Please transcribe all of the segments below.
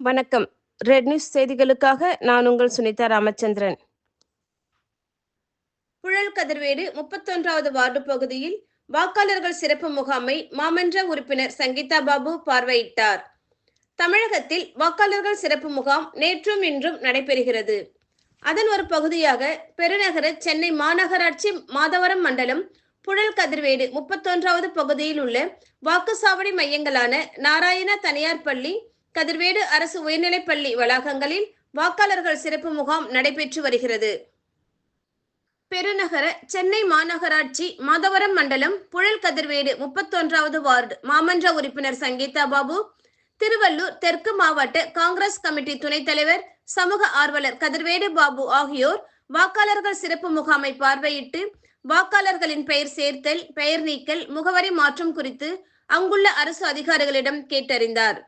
வணக்கம். Red news செய்திகளுக்காக நான் உங்கள் சுனிதா ராமச்சந்திரன். புழல் கதிர்வேடு முப்பத்தொன்றாவது வார்டு பகுதியில் வாக்காளர்கள் சிறப்பு முகாமை மாமன்ற உறுப்பினர் சங்கீதா பாபு பார்வையிட்டார். தமிழகத்தில் வாக்காளர்கள் சிறப்பு முகாம் நேற்றும் இன்றும் நடைபெறுகிறது. அதன் ஒரு பகுதியாக பெருநகர சென்னை மாநகராட்சி மாதவரம் மண்டலம் புழல் கதிர்வேடு முப்பத்தொன்றாவது பகுதியில் உள்ள வாக்குச்சாவடி மையங்களான நாராயண தனியார் பள்ளி கதிர்வேடு அரசு உயர்நிலைப் பள்ளி வளாகங்களில் வாக்காளர்கள் சிறப்பு முகாம் நடைபெற்று வருகிறது. பெருநகர சென்னை மாநகராட்சி மாதவரம் மண்டலம் புழல் கதிர்வேடு முப்பத்தொன்றாவது வார்டு மாமன்ற உறுப்பினர் சங்கீதா பாபு திருவள்ளூர் தெற்கு மாவட்ட காங்கிரஸ் கமிட்டி துணைத் தலைவர் சமூக ஆர்வலர் கதிர்வேடு பாபு ஆகியோர் வாக்காளர்கள் சிறப்பு முகாமை பார்வையிட்டு வாக்காளர்களின் பெயர் சேர்த்தல் பெயர் நீக்கல் முகவரி மாற்றம் குறித்து அங்குள்ள அரசு அதிகாரிகளிடம் கேட்டறிந்தார்.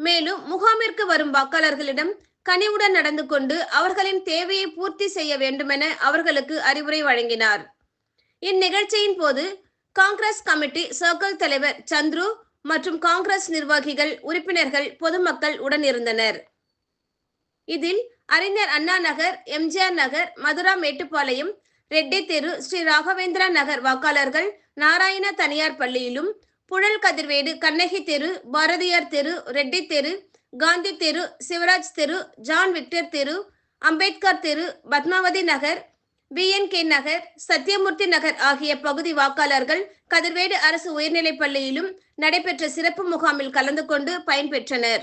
மேலும் முகாமிற்கு வரும் வாக்காளர்களிடம் கனிவுடன் நடந்து கொண்டு அவர்களின் தேவையை பூர்த்தி செய்ய வேண்டுமென அவர்களுக்கு அறிவுரை வழங்கினார். இந்நிகழ்ச்சியின் போது காங்கிரஸ் கமிட்டி சர்க்கிள் தலைவர் சந்துரு மற்றும் காங்கிரஸ் நிர்வாகிகள் உறுப்பினர்கள் பொதுமக்கள் உடன் இருந்தனர். இதில் அறிஞர் அண்ணா நகர் எம்ஜிஆர் நகர் மதுரா மேட்டுப்பாளையம் ரெட்டி தெரு ஸ்ரீ ராகவேந்திரா நகர் வாக்காளர்கள் நாராயண தனியார் பள்ளியிலும் புழல் கதிர்வேடு கண்ணகி தெரு பாரதியார் தெரு ரெட்டி தெரு காந்தி தெரு சிவராஜ் தெரு ஜான் விக்டர் தெரு அம்பேத்கர் தெரு பத்மாவதி நகர் பிஎன்கே நகர் சத்தியமூர்த்தி நகர் ஆகிய பகுதி வாக்காளர்கள் கதிர்வேடு அரசு உயர்நிலைப் பள்ளியிலும் நடைபெற்ற சிறப்பு முகாமில் கலந்து கொண்டு பயன்பெற்றனர்.